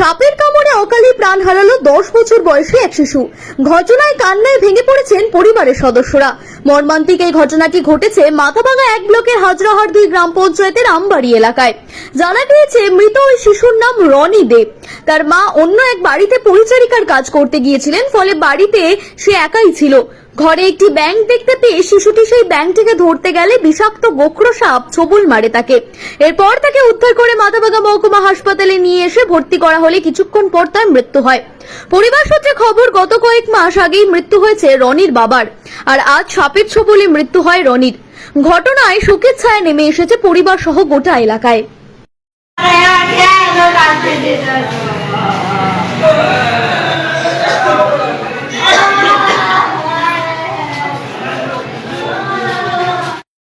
সাপের কামড়ে অকালে প্রাণ হারালো দশ বছর বয়সী এক শিশু। ঘটনায় কান্নায় ভেঙে পড়েছেন পরিবারের সদস্যরা। মর্মান্তিক এই ঘটনাটি ঘটেছে মাথাভাঙা এক ব্লকের হাজরাহাট দুই গ্রাম পঞ্চায়েতের আমবাড়ি এলাকায়। জানা গিয়েছে, মৃত ওই শিশুর নাম রনি দেব তার মা অন্য এক বাড়িতে পরিচারিকার কাজ করতে গিয়েছিলেন, ফলে বাড়িতে সে একাই ছিল। ঘরে একটি ব্যাংক দেখতে পেয়ে শিশুটি সেই ব্যাংকটিকে ধরতে গেলে বিষাক্ত গোখরো সাপ ছবল মারে তাকে এরপর তাকে উদ্ধার করে মাথাভাঙা মহকুমা হাসপাতালে নিয়ে এসে ভর্তি করা হলে কিছুক্ষণ পর তার মৃত্যু হয় পরিবার সূত্রে খবর গত কয়েক মাস আগেই মৃত্যু হয়েছে রনির বাবার আর আজ সাপের ছবলে মৃত্যু হয় রনির ঘটনায় শোকের ছায়া নেমে এসেছে পরিবার সহ গোটা এলাকায়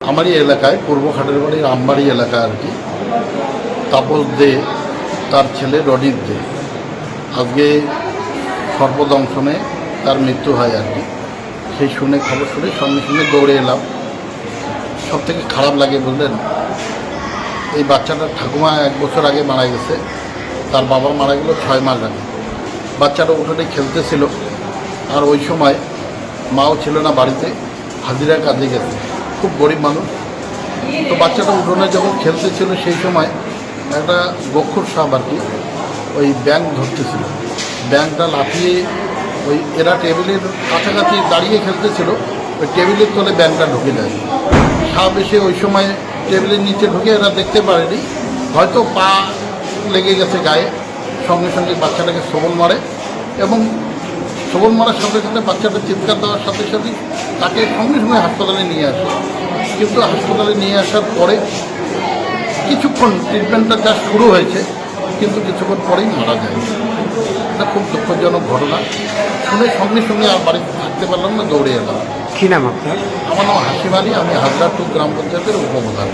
আমারই এলাকায় পূর্ব খাটের বাড়ির আমবাড়ি এলাকা আর কি। তাপস দে, তার ছেলে রনিত দে। আজকে সর্পদংশনে তার মৃত্যু হয় আর কি। সেই শুনে খবর শুনে সঙ্গে সঙ্গে দৌড়ে এলাম। সব থেকে খারাপ লাগে বুঝলেন এই বাচ্চাটার ঠাকুমা এক বছর আগে মারা গেছে। তার বাবা মারা গেল ছয় মাস আগে। বাচ্চাটা উঠোনে খেলতেছিল। আর ওই সময় মাও ছিল না বাড়িতে, হাজিরা কাজে গেছে। খুব গরিব মানুষ। তো বাচ্চাটা উঠোনে যখন খেলতেছিল সেই সময় একটা গক্ষর সাপ আর কি, ওই ব্যাংক ধরতেছিল। ব্যাংকটা লাফিয়ে ওই এরা টেবিলের কাছাকাছি দাঁড়িয়ে খেলতেছিল, ওই টেবিলের তলে ব্যাংকটা ঢুকে যায়। সাপ এসে ওই সময় টেবিলের নিচে ঢুকে এরা দেখতে পারেনি। হয়তো পা লেগে গেছে গায়ে, সঙ্গে সঙ্গে বাচ্চাটাকে সবল মারে এবং সবল মারার সাথে সাথে বাচ্চাটা চিৎকার দেওয়ার সাথে সাথে তাকে সঙ্গে সঙ্গে হাসপাতালে নিয়ে আসে। কিন্তু হাসপাতালে নিয়ে আসার পরে কিছুক্ষণ ট্রিটমেন্টটা যা শুরু হয়েছে কিন্তু কিছুক্ষণ পরেই মারা যায়। এটা খুব দুঃখজনক ঘটনা। শুনে সঙ্গে সঙ্গে আর বাড়িতে থাকতে পারলাম না দৌড়ে এলাম। কি নাম আপনার? আমার নাম হাসিম আলী আমি হাজরা টু গ্রাম পঞ্চায়েতের উপপ্রধান।